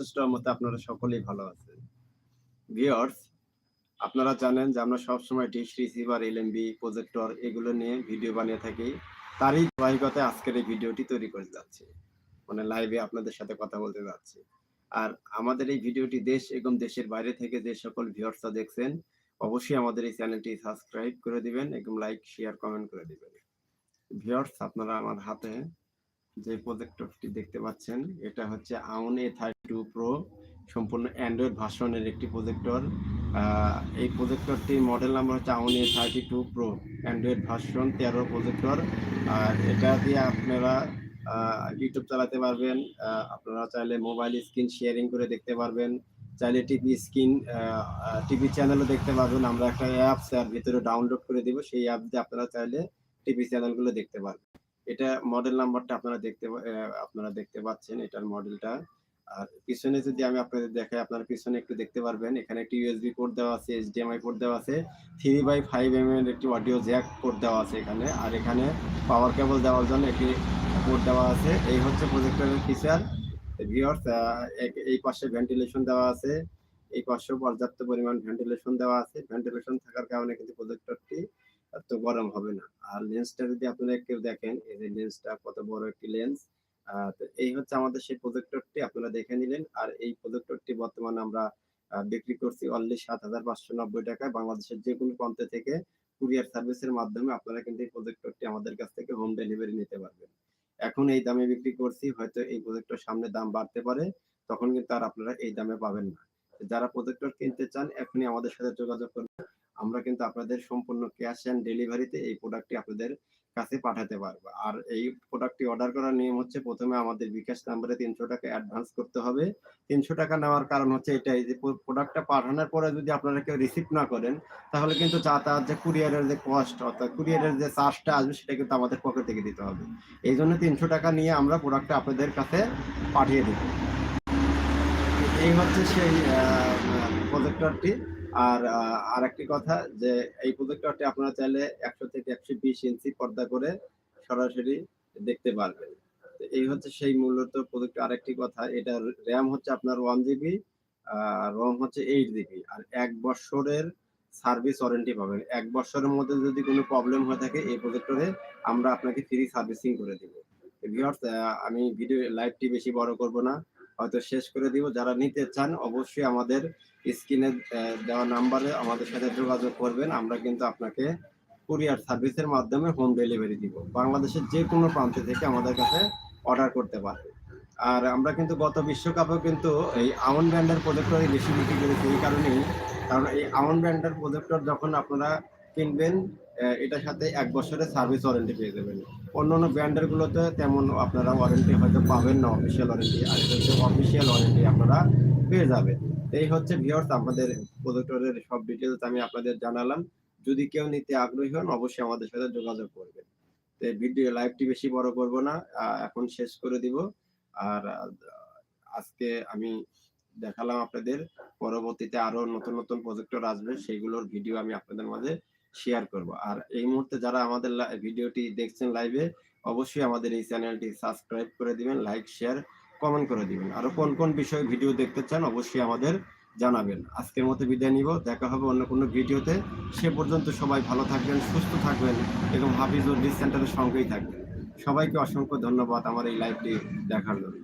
যথেষ্ট মতে আপনারা সকলেই ভালো আছেন। ভিওর্স আপনারা জানেন যে আমরা সবসময় ডিশ রিসিভার এলএমবি প্রজেক্টর এগুলো নিয়ে ভিডিও বানিয়ে থাকি। তারই ধারাবাহিকতায় আজকের এই ভিডিওটি তৈরি করে যাচ্ছি। মানে লাইভে আপনাদের সাথে কথা বলতে যাচ্ছি। আর আমাদের এই ভিডিওটি দেশ এবং দেশের বাইরে থেকে যে সকল ভিউয়ার্সরা দেখছেন, অবশ্যই আমাদের এই চ্যানেলটি সাবস্ক্রাইব করে দিবেন এবং লাইক শেয়ার কমেন্ট করে দিবেন। ভিউয়ার্স আপনারা আমার হাতে যে প্রজেক্টরটি দেখতে পাচ্ছেন, এটা হচ্ছে AUN A thirty two pro সম্পূর্ণ অ্যান্ড্রয়েড ভার্সনের একটি প্রজেক্টর এই প্রজেক্টরটি মডেল নাম্বার হচ্ছে AUN A thirty two pro Android version তেরো প্রজেক্টর আর এটা দিয়ে আপনারা ইউটিউব চালাতে পারবেন। আপনারা চাইলে মোবাইল স্ক্রিন শেয়ারিং করে দেখতে পারবেন। চাইলে টিভি স্ক্রিন টিভি চ্যানেলও দেখতে পারবেন। আমরা একটা অ্যাপস এর ভিতরে ডাউনলোড করে দিব। সেই অ্যাপ দিয়ে আপনারা চাইলে টিভি চ্যানেলগুলো দেখতে পারবেন। এটা মডেল নাম্বারটা আপনারা দেখতে আপনারা দেখতে পাচ্ছেন এটার মডেলটা আর পিছনে যদি আমি আপনাদের দেখাই, আপনারা পিছনে একটু দেখতে পারবেন, এখানে একটি ইউএসবি পোর্ট দেওয়া আছে এইচডিএমআই পোর্ট দেওয়া আছে থ্রি বাই ফাইভ এম এর একটি অডিও জ্যাক পোর্ট দেওয়া আছে এখানে, আর এখানে পাওয়ার কেবল দেওয়ার জন্য একটি পোর্ট দেওয়া আছে। এই হচ্ছে প্রজেক্টরের ফিচার ভিউয়ার্স এই পাশে ভেন্টিলেশন দেওয়া আছে, এই পাশেও পর্যাপ্ত পরিমাণ ভেন্টিলেশন দেওয়া আছে। ভেন্টিলেশন থাকার কারণে কিন্তু প্রজেক্টরটি এত গরম হবে না। আর লেন্সটা যদি আপনারা কেউ দেখেন, এই যে লেন্সটা কত বড় একটি লেন্স তো এই হচ্ছে আমাদের সেই প্রজেক্টরটি আপনারা দেখে নিলেন। আর এই প্রজেক্টরটি বর্তমানে আমরা বিক্রি করছি অনলি সাত হাজার পাঁচশো নব্বই টাকায়। বাংলাদেশের যে কোনো প্রান্তে থেকে কুরিয়ার সার্ভিসের মাধ্যমে আপনারা কিন্তু এই প্রজেক্টরটি আমাদের কাছ থেকে হোম ডেলিভারি নিতে পারবেন। এখন এই দামে বিক্রি করছি, হয়তো এই প্রজেক্টর সামনে দাম বাড়তে পারে, তখন কিন্তু আর আপনারা এই দামে পাবেন না। যারা প্রজেক্টর কিনতে চান, এখনই আমাদের সাথে যোগাযোগ করবেন আমরা কিন্তু আপনাদের সম্পূর্ণ ক্যাশ অ্যান্ড ডেলিভারিতে এই প্রোডাক্টটি আপনাদের কাছে পাঠাতে পারব। আর এই প্রোডাক্টটি অর্ডার করার নিয়ম হচ্ছে প্রথমে আমাদের বিকাশ নাম্বারে তিনশো টাকা অ্যাডভান্স করতে হবে। তিনশো টাকা নেওয়ার কারণ হচ্ছে এটাই যে প্রোডাক্টটা পাঠানোর পরে যদি আপনারা কেউ রিসিভ না করেন, তাহলে কিন্তু যাতায়াত যে কুরিয়ারের যে কস্ট অর্থাৎ কুরিয়ারের যে চার্জটা আসবে, সেটা কিন্তু আমাদের পকেট থেকে দিতে হবে। এই জন্য তিনশো টাকা নিয়ে আমরা প্রোডাক্টটা আপনাদের কাছে পাঠিয়ে দেব এই হচ্ছে সেই প্রজেক্টরটি আর আর একটি কথা যে এই প্রজেক্টরটি আপনারা চাইলে একশো থেকে একশো বিশ ইঞ্চি পর্দা করে সরাসরি দেখতে পারবেন। এই হচ্ছে সেই মূলত প্রজেক্টর আরেকটি কথা, এটা র্যাম হচ্ছে আপনার ওয়ান জিবি রম হচ্ছে এইট জিবি। আর এক বছরের সার্ভিস ওয়ারেন্টি পাবেন। এক বছরের মধ্যে যদি কোনো প্রবলেম হয়ে থাকে এই প্রজেক্টরে আমরা আপনাকে ফ্রি সার্ভিসিং করে দিব। আমি ভিডিও, লাইভটি বেশি বড় করব না। হয়তো শেষ করে দিব। যারা নিতে চান, অবশ্যই আমাদের স্ক্রিনে দেওয়া নাম্বারে আমাদের সাথে যোগাযোগ করবেন। আমরা কিন্তু আপনাকে কুরিয়ার সার্ভিসের মাধ্যমে হোম ডেলিভারি দিব। বাংলাদেশের যে কোনো প্রান্ত থেকে আমাদের কাছে অর্ডার করতে পারে আর আমরা কিন্তু গত বিশ্বকাপেও কিন্তু এই আমন ব্র্যান্ডের প্রজেক্টরই বেশি বিক্রি করেছি এই কারণেই। কারণ এই আমন ব্র্যান্ডের প্রজেক্টর যখন আপনারা কিনবেন এটার সাথে এক বছরের সার্ভিস ওয়ারেন্টি পেয়ে যাবেন। অন্য অন্য ব্র্যান্ডের গুলোতে তেমন আপনারা ওয়ারেন্টি হয়তো পাবেন না অফিসিয়াল ওয়ারেন্টি আর হচ্ছে অফিসিয়াল ওয়ারেন্টি আপনারা পেয়ে যাবেন। এই হচ্ছে ভিউয়ার্স আমাদের প্রজেক্টরের সব ডিটেলস আমি আপনাদের জানালাম। যদি কেউ নিতে আগ্রহী হন, অবশ্যই আমাদের সাথে যোগাযোগ করবেন। তো ভিডিও লাইভটি বেশি বড় করব না এখন শেষ করে দিব। আর আজকে আমি দেখালাম আপনাদের, পরবর্তীতে আরও নতুন নতুন প্রজেক্টর আসবে, সেইগুলোর ভিডিও আমি আপনাদের মাঝে শেয়ার করব। আর এই মুহূর্তে যারা আমাদের ভিডিওটি দেখছেন লাইভে অবশ্যই আমাদের এই চ্যানেলটি সাবস্ক্রাইব করে দিবেন লাইক শেয়ার কমেন্ট করে দিবেন। আরও কোন কোন বিষয়ে ভিডিও দেখতে চান অবশ্যই আমাদের জানাবেন। আজকের মতো বিদায় নিব, দেখা হবে অন্য কোনো ভিডিওতে। সে পর্যন্ত সবাই ভালো থাকবেন, সুস্থ থাকবেন এবং হাফিজ উদ্দিন সেন্টারের সঙ্গেই থাকবেন। সবাইকে অসংখ্য ধন্যবাদ আমার এই লাইভটি দেখার জন্য।